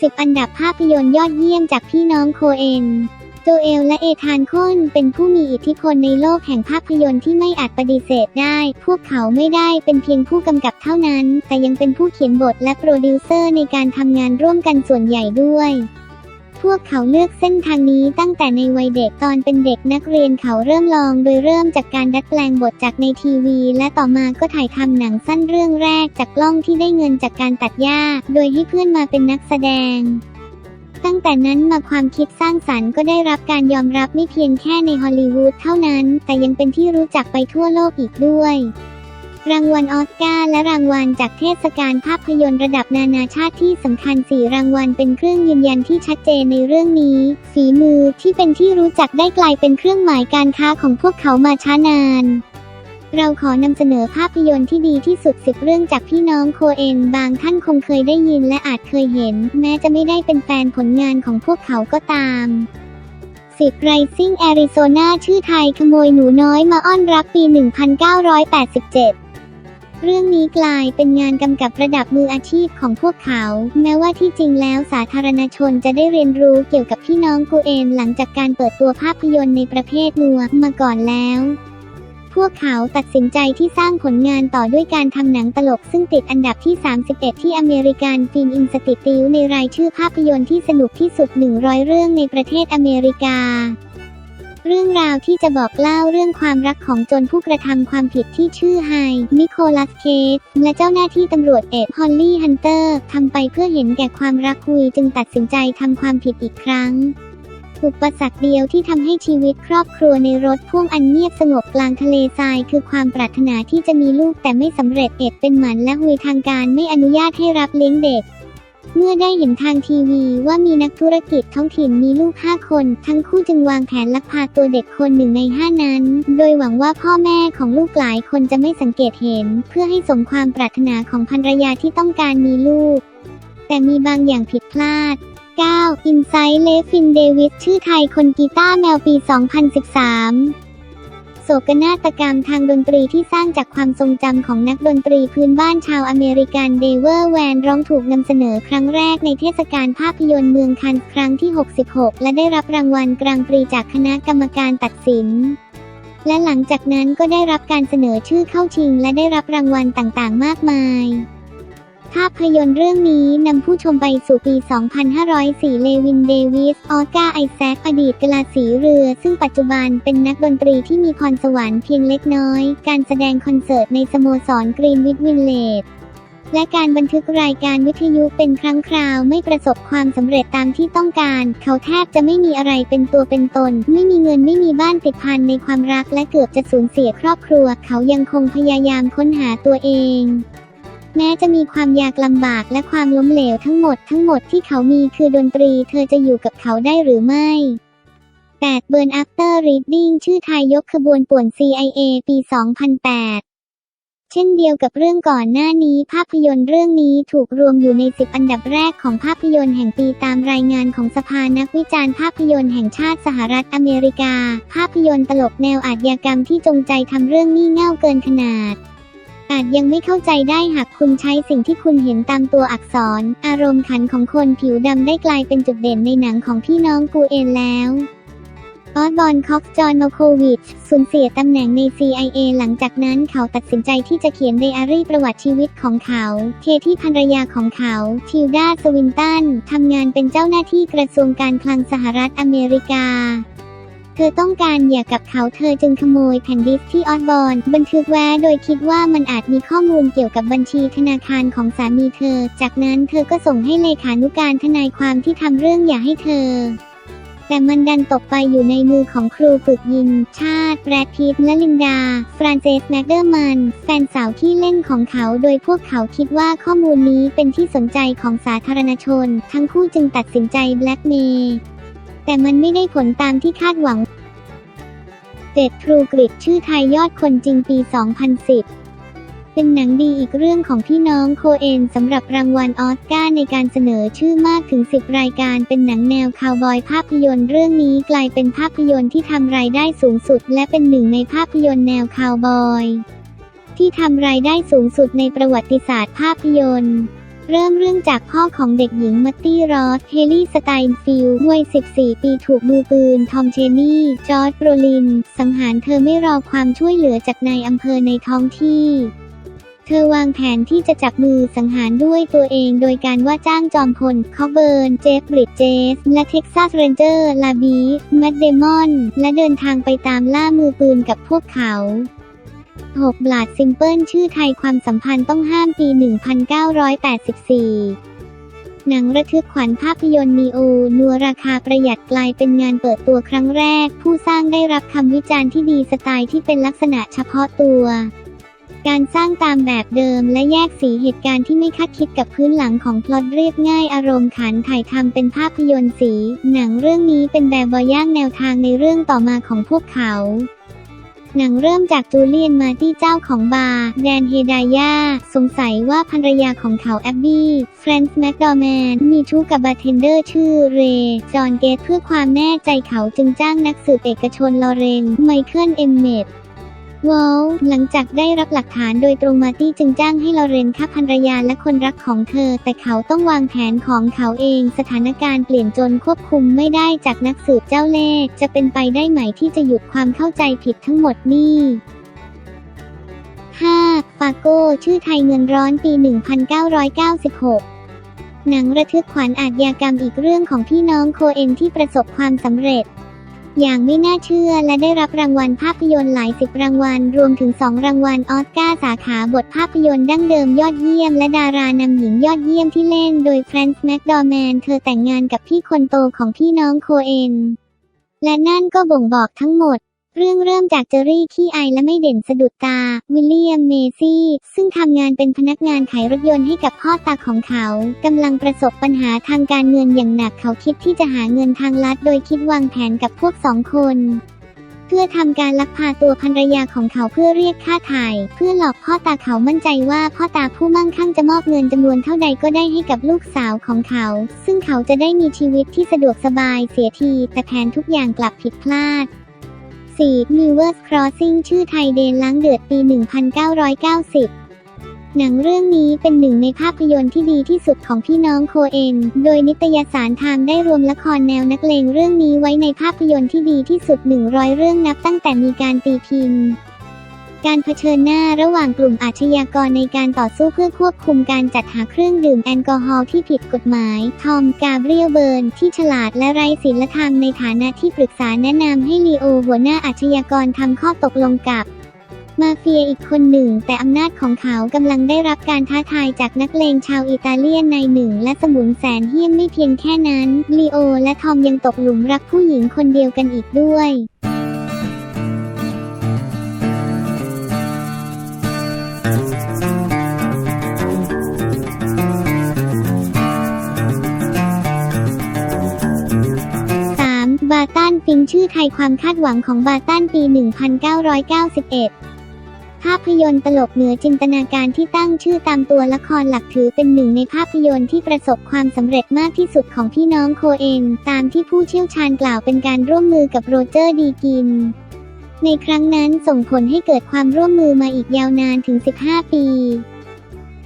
10 อันดับภาพยนตร์ยอดเยี่ยมจากพี่น้องโคเอนโจเอลและเอธานโคนเป็นผู้มีอิทธิพลในโลกแห่งภาพยนตร์ที่ไม่อาจปฏิเสธได้ พวกเขาไม่ได้เป็นเพียงผู้กำกับเท่านั้น แต่ยังเป็นผู้เขียนบทและโปรดิวเซอร์ในการทำงานร่วมกันส่วนใหญ่ด้วย พวกเขาเลือกเส้นทางนี้ตั้งแต่ในวัยเด็กตอนเป็นเด็กนักเรียนเขาเริ่มลอง โดยเริ่มจากการดัดแปลงบทจากในทีวี และต่อมาก็ถ่ายทำหนังสั้นเรื่องแรกจากกล้องที่ได้เงินจากการตัดหญ้า โดยให้เพื่อนมาเป็นนักแสดงตั้งแต่นั้นมาความคิดสร้างสรรค์ก็ได้รับการยอมรับไม่เพียงแค่ในฮอลลีวูดเท่านั้น แต่ยังเป็นที่รู้จักไปทั่วโลกอีกด้วย รางวัลออสการ์และรางวัลจากเทศกาลภาพยนตร์ระดับนานาชาติที่สำคัญสี่รางวัลเป็นเครื่องยืนยันที่ชัดเจนในเรื่องนี้ ฝีมือที่เป็นที่รู้จักได้กลายเป็นเครื่องหมายการค้าของพวกเขามาช้านาน เราขอนำเสนอภาพยนตร์ที่ดีที่สุดสิบเรื่องจากพี่น้องโคเอนบางท่านคงเคยได้ยินและอาจเคยเห็น แม้จะไม่ได้เป็นแฟนผลงานของพวกเขาก็ตาม10 Rising Arizona ชื่อไทยขโมยหนูน้อยมาอ้อนรักปี 1987 เรื่องนี้กลายเป็นงานกำกับระดับมืออาชีพของพวกเขา แม้ว่าที่จริงแล้วสาธารณชนจะได้เรียนรู้เกี่ยวกับพี่น้องกูเอนหลังจากการเปิดตัวภาพยนตร์ในประเภทนัวมาก่อนแล้ว พวกเขาตัดสินใจที่สร้างผลงานต่อด้วยการทำหนังตลกซึ่งติดอันดับที่ 31 ที่อเมริกันฟิล์มอินสติติวในรายชื่อภาพยนตร์ที่สนุกที่สุด 100 เรื่องในประเทศอเมริกา เรื่องราวที่จะบอกเล่าเรื่องความรักของโจรผู้กระทำความผิดที่ชื่อไฮ นิโคลัสเคส และเจ้าหน้าที่ตำรวจเอ็ดฮอลลี่ฮันเตอร์ทำไปเพื่อเห็นแก่ความรักคุยจึงตัดสินใจทำความผิดอีกครั้งอุปสรรคเดียวที่ทำให้ชีวิตครอบครัวในรถพ่วงอันเงียบสงบกลางทะเลทราย คือความปรารถนาที่จะมีลูกแต่ไม่สำเร็จเอ็ดเป็นหมันและหุยทางการไม่อนุญาตให้รับเลี้ยงเด็ก เมื่อได้เห็นทางทีวีว่ามีนักธุรกิจท้องถิ่นมีลูกห้าคน ทั้งคู่จึงวางแผนลักพาตัวเด็กคนหนึ่งในห้านั้น โดยหวังว่าพ่อแม่ของลูกหลายคนจะไม่สังเกตเห็น เพื่อให้สมความปรารถนาของภรรยาที่ต้องการมีลูก แต่มีบางอย่างผิดพลาด 9. Insight เลฟินเดวิสชื่อไทยคนกีตาร์แมวปี 2013 ศกนาฏกรรมทางดนตรีที่สร้างจากความทรงจำของนักดนตรีพื้นบ้านชาวอเมริกันเดเวอร์แวนร้องถูกนำเสนอครั้งแรกในเทศกาลภาพยนตร์เมืองคันครั้งที่ 66 และได้รับรางวัลกลางปรีจากคณะกรรมการตัดสิน และหลังจากนั้นก็ได้รับการเสนอชื่อเข้าชิง และได้รับรางวัลต่างๆ มากมาย ภาพยนตร์เรื่องนี้นำผู้ชมไปสู่ปี 2504 เลวินเดวิส ออสการ์ไอแซค อดีตกลาสีเรือ ซึ่งปัจจุบันเป็นนักดนตรีที่มีพรสวรรค์เพียงเล็กน้อย การแสดงคอนเสิร์ตในสโมสรกรีนวิทวินเลดและการบันทึกรายการวิทยุเป็นครั้งคราวไม่ประสบความสำเร็จตามที่ต้องการ เขาแทบจะไม่มีอะไรเป็นตัวเป็นตน ไม่มีเงินไม่มีบ้านติดพันในความรักและเกือบจะสูญเสียครอบครัว เขายังคงพยายามค้นหาตัวเอง แม้จะมีความยากลำบากและความล้มเหลวทั้งหมดทั้งหมดที่เขามีคือดนตรีเธอจะอยู่กับเขาได้หรือไม่ 8 Burn After Reading ชื่อไทยยกขบวนป่วน CIA ปี 2008เช่นเดียวกับเรื่องก่อนหน้านี้ภาพยนตร์เรื่องนี้ถูกรวมอยู่ใน 10 อันดับแรกของภาพยนตร์แห่งปีตามรายงานของสภานักวิจารณ์ภาพยนตร์แห่งชาติสหรัฐอเมริกา ภาพยนตร์ตลกแนวอาชญากรรมที่จงใจทำเรื่องงี่เง่าเกินขนาด อาจยังไม่เข้าใจได้หากคุณใช้สิ่งที่คุณเห็นตามตัวอักษร อารมณ์ขันของคนผิวดำได้กลายเป็นจุดเด่นในหนังของพี่น้องกูเอนแล้วออสบอนคอกจอห์นมาโควิชสูญเสียตำแหน่งใน CIA หลังจากนั้นเขาตัดสินใจที่จะเขียนไดอารี่ประวัติชีวิตของเขา เคที่ภรรยาของเขา ทิลดาสวินตันทำงานเป็นเจ้าหน้าที่กระทรวงการคลังสหรัฐอเมริกา เธอต้องการหย่ากับเขาเธอจึงขโมยแผ่นดิสที่ออสบอนบันทึกไว้โดยคิดว่ามันอาจมีข้อมูลเกี่ยวกับบัญชีธนาคารของสามีเธอ จากนั้นเธอก็ส่งให้เลขานุการทนายความที่ทำเรื่องหย่าให้เธอแต่มันดันตกไปอยู่ในมือของครูฝึกยิง ชาติแบรดพีทและลินดา ฟรานเซสแมกเดอร์มัน แฟนสาวที่เล่นของเขา โดยพวกเขาคิดว่าข้อมูลนี้เป็นที่สนใจของสาธารณชน ทั้งคู่จึงตัดสินใจแบล็กเมย์ แต่มันไม่ได้ผลตามที่คาดหวังเจ็ดทรูกริดชื่อไทยยอดคนจริงปี 2010เป็นหนังดีอีกเรื่องของพี่น้องโคเอนสำหรับรางวัลออสการ์ในการเสนอชื่อมากถึง 10 รายการเป็นหนังแนวคาวบอยภาพยนตร์เรื่องนี้กลายเป็นภาพยนตร์ที่ทำรายได้สูงสุด และเป็นหนึ่งในภาพยนตร์แนวคาวบอย ที่ทำรายได้สูงสุดในประวัติศาสตร์ภาพยนตร์ เริ่มเรื่องจากพ่อของเด็กหญิงมัตตี้รอสเฮลี่สไตน์ฟิลด์วัย 14 ปีถูกมือปืน ทอมเชนี่ จอร์ดโบรลิน สังหารเธอไม่รอความช่วยเหลือจากนายอำเภอในท้องที่ เธอวางแผนที่จะจับมือสังหารด้วยตัวเองโดยการว่าจ้างจอมพลคอเบิร์น เจฟบริดเจส และเท็กซัสเรนเจอร์ ลาบี แมดเดมอน และเดินทางไปตามล่ามือปืนกับพวกเขา 6 บลาดซิมเปิลชื่อไทยความสัมพันธ์ต้องห้ามปี 1984 หนังระทึกขวัญภาพยนตร์นีโอ นัวราคาประหยัดกลายเป็นงานเปิดตัวครั้งแรก ผู้สร้างได้รับคำวิจารณ์ที่ดีสไตล์ที่เป็นลักษณะเฉพาะตัว การสร้างตามแบบเดิมและแยกสีเหตุการณ์ที่ไม่คาดคิดกับพื้นหลังของพล็อตเรียบง่ายอารมณ์ขันถ่ายทำเป็นภาพยนตร์สี หนังเรื่องนี้เป็นแบบบอย่างแนวทางในเรื่องต่อมาของพวกเขา หนังเริ่มจากจูเลียนมาที่เจ้าของบาร์แดนเฮดายาสงสัยว่าภรรยาของเขาแอบบี้แฟรนซ์แมคดอร์แมนมีชู้กับบาร์เทนเดอร์ชื่อเรย์จอห์นเกตเพื่อความแน่ใจเขาจึงจ้างนักสืบเอกชนลอเรนไมเคิลเอมเมด วอลหลังจากได้รับหลักฐานโดยตรงมาตี้จึงจ้างให้ลอเรนฆ่าภรรยาและคนรักของเธอ แต่เขาต้องวางแผนของเขาเอง สถานการณ์เปลี่ยนจนควบคุมไม่ได้จากนักสืบเจ้าเล่ห์จะเป็นไปได้ไหมที่จะหยุดความเข้าใจผิดทั้งหมดนี่ 5. ฟาโก้ชื่อไทยเงินร้อนปี 1996หนังระทึกขวัญอาชญากรรมอีกเรื่องของพี่น้องโคเอนที่ประสบความสำเร็จ อย่างไม่น่าเชื่อและได้รับรางวัลภาพยนตร์หลายสิบรางวัล รวมถึง 2 รางวัลออสการ์สาขาบทภาพยนตร์ดั้งเดิมยอดเยี่ยม และดารานำหญิงยอดเยี่ยมที่เล่นโดยแฟรนซ์แมคดอร์แมน เธอแต่งงานกับพี่คนโตของพี่น้องโคเอนและนั่นก็บ่งบอกทั้งหมด เรื่องเริ่มจากเจอรี่ขี้อายและไม่เด่นสะดุดตา วิลเลียมเมซี่ ซึ่งทำงานเป็นพนักงานขายรถยนต์ให้กับพ่อตาของเขา กำลังประสบปัญหาทางการเงินอย่างหนักเขาคิดที่จะหาเงินทางลัด โดยคิดวางแผนกับพวกสองคน เพื่อทำการลักพาตัวภรรยาของเขาเพื่อเรียกค่าถ่าย เพื่อหลอกพ่อตาเขามั่นใจว่าพ่อตาผู้มั่งคั่งจะมอบเงินจำนวนเท่าใดก็ได้ให้กับลูกสาวของเขา ซึ่งเขาจะได้มีชีวิตที่สะดวกสบายเสียที แต่แผนทุกอย่างกลับผิดพลาด 4. Miller's Crossing ชื่อไทยเดนล้างเดือดปี 1990หนังเรื่องนี้เป็นหนึ่งในภาพยนตร์ที่ดีที่สุดของพี่น้องโคเอน โดยนิตยสารไทม์ได้รวมละครแนวนักเลงเรื่องนี้ไว้ในภาพยนตร์ที่ดีที่สุด 100 เรื่องนับตั้งแต่มีการตีพิมพ์ การเผชิญหน้าระหว่างกลุ่มอาชญากรในการต่อสู้เพื่อควบคุมการจัดหาเครื่องดื่มแอลกอฮอล์ที่ผิดกฎหมาย ทอม กาเบรียลเบิร์น ที่ฉลาดและไร้ศีลธรรมในฐานะที่ปรึกษาแนะนำให้ลีโอหัวหน้าอาชญากรทำข้อตกลงกับมาเฟียอีกคนหนึ่ง แต่อำนาจของเขากำลังได้รับการท้าทายจากนักเลงชาวอิตาเลียนนายหนึ่ง และสมุนแสนเหี้ยมไม่เพียงแค่นั้นลีโอและทอมยังตกหลุมรักผู้หญิงคนเดียวกันอีกด้วย ติงชื่อไทยความคาดหวังของบาตันปี 1991 ภาพยนตร์ตลกเหนือจินตนาการที่ตั้งชื่อตามตัวละครหลักถือเป็นหนึ่งในภาพยนตร์ที่ประสบความสำเร็จมากที่สุดของพี่น้องโคเอนตามที่ผู้เชี่ยวชาญกล่าวเป็นการร่วมมือกับโรเจอร์ดีกิน ในครั้งนั้นส่งผลให้เกิดความร่วมมือมาอีกยาวนานถึง 15 ปี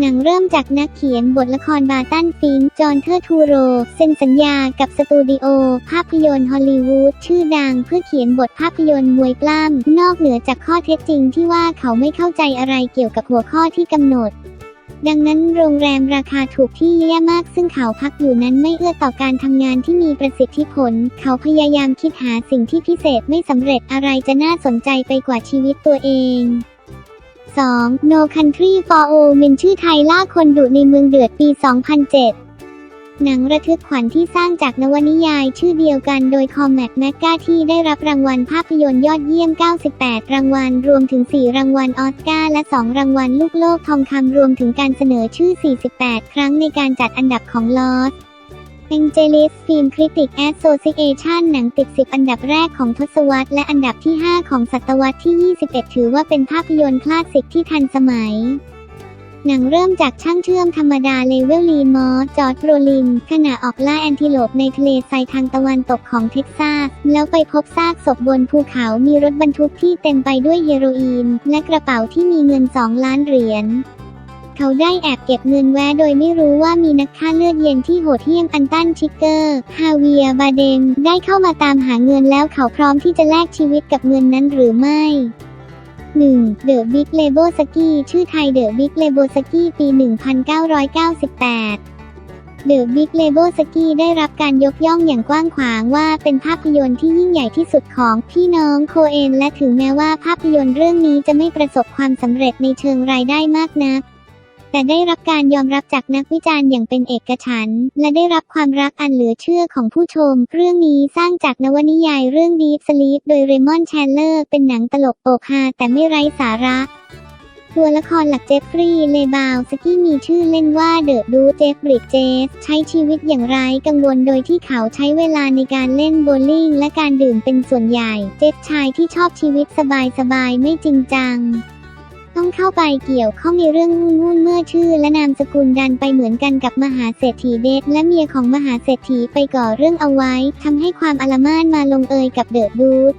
หนังเริ่มจากนักเขียนบทละครบาตันฟิงจอห์นเทอร์ทูโร เซ็นสัญญากับสตูดิโอ ภาพยนตร์ฮอลลีวูดชื่อดังเพื่อเขียนบทภาพยนตร์มวยปล้ำนอกเหนือจากข้อเท็จจริงที่ว่าเขาไม่เข้าใจอะไรเกี่ยวกับหัวข้อที่กำหนดดังนั้นโรงแรมราคาถูกที่แย่มากซึ่งเขาพักอยู่นั้นไม่เอื้อต่อการทำงานที่มีประสิทธิผล เขาพยายามคิดหาสิ่งที่พิเศษไม่สำเร็จอะไรจะน่าสนใจไปกว่าชีวิตตัวเอง 2. No Country for Old Men ชื่อไทยล่าคนดุในเมืองเดือดปี 2007 หนังระทึกขวัญที่สร้างจากนวนิยายชื่อเดียวกันโดยคอมแมตแมกกาที่ได้รับรางวัลภาพยนตร์ยอดเยี่ยม 98 รางวัล รวมถึง 4 รางวัลออสการ์และ 2 รางวัลลูกโลกทองคำรวมถึงการเสนอชื่อ 48 ครั้งในการจัดอันดับของลอส แองเจลิสฟิล์มคริติกแอสโซซิเอชันหนังติด 10 อันดับแรกของทศวรรษและอันดับที่ 5 ของศตวรรษที่ 21 ถือว่าเป็นภาพยนตร์คลาสสิกที่ทันสมัย หนังเริ่มจากช่างเชื่อมธรรมดาเลเวลลีมอสจอร์ดโรลิน ขณะออกล่าแอนติโลปในทะเลทรายทางตะวันตกของเท็กซัส แล้วไปพบซากศพบนภูเขามีรถบรรทุกที่เต็มไปด้วยเฮโรอีน และกระเป๋าที่มีเงิน 2 ล้านเหรียญ เขาได้แอบเก็บเงินแว้โดยไม่รู้ว่ามีนักฆ่าเลือดเย็นที่โหดเหี้ยมอันตันชิกเกอร์ฮาเวียร์บาเดม ได้เข้ามาตามหาเงินแล้วเขาพร้อมที่จะแลกชีวิตกับเงินนั้นหรือไม่ 1. The Big Lebowski ชื่อไทย The Big Lebowski ปี 1998 The Big Lebowski ได้รับการยกย่องอย่างกว้างขวางว่าเป็นภาพยนตร์ที่ยิ่งใหญ่ที่สุดของพี่น้องโคเอนและถึงแม้ว่าภาพยนตร์เรื่องนี้จะไม่ประสบความสำเร็จในเชิงรายได้มากนัก แต่ได้รับการยอมรับจากนักวิจารณ์อย่างเป็นเอกฉันท์และได้รับความรักอันเหลือเชื่อของผู้ชม เรื่องนี้สร้างจากนวนิยายเรื่อง Deep Sleep โดยเรมอนแชนเลอร์ เป็นหนังตลกโปกฮาแต่ไม่ไร้สาระตัวละครหลักเจฟฟรีย์ เลบาวสกี้มีชื่อเล่นว่าเดอะดูเจฟบริดเจส ใช้ชีวิตอย่างไร้กังวลโดยที่เขาใช้เวลาในการเล่นโบลิ่งและการดื่มเป็นส่วนใหญ่ เจฟชายที่ชอบชีวิตสบายๆ ไม่จริงจัง ต้องเข้าไปเกี่ยวข้องในเรื่องวุ่นเมื่อชื่อและนามสกุลดันไปเหมือนกันกับมหาเศรษฐีเดชและเมียของมหาเศรษฐีไปก่อเรื่องเอาไว้ทำให้ความอลม่านมาลงเอยกับเดอะดูด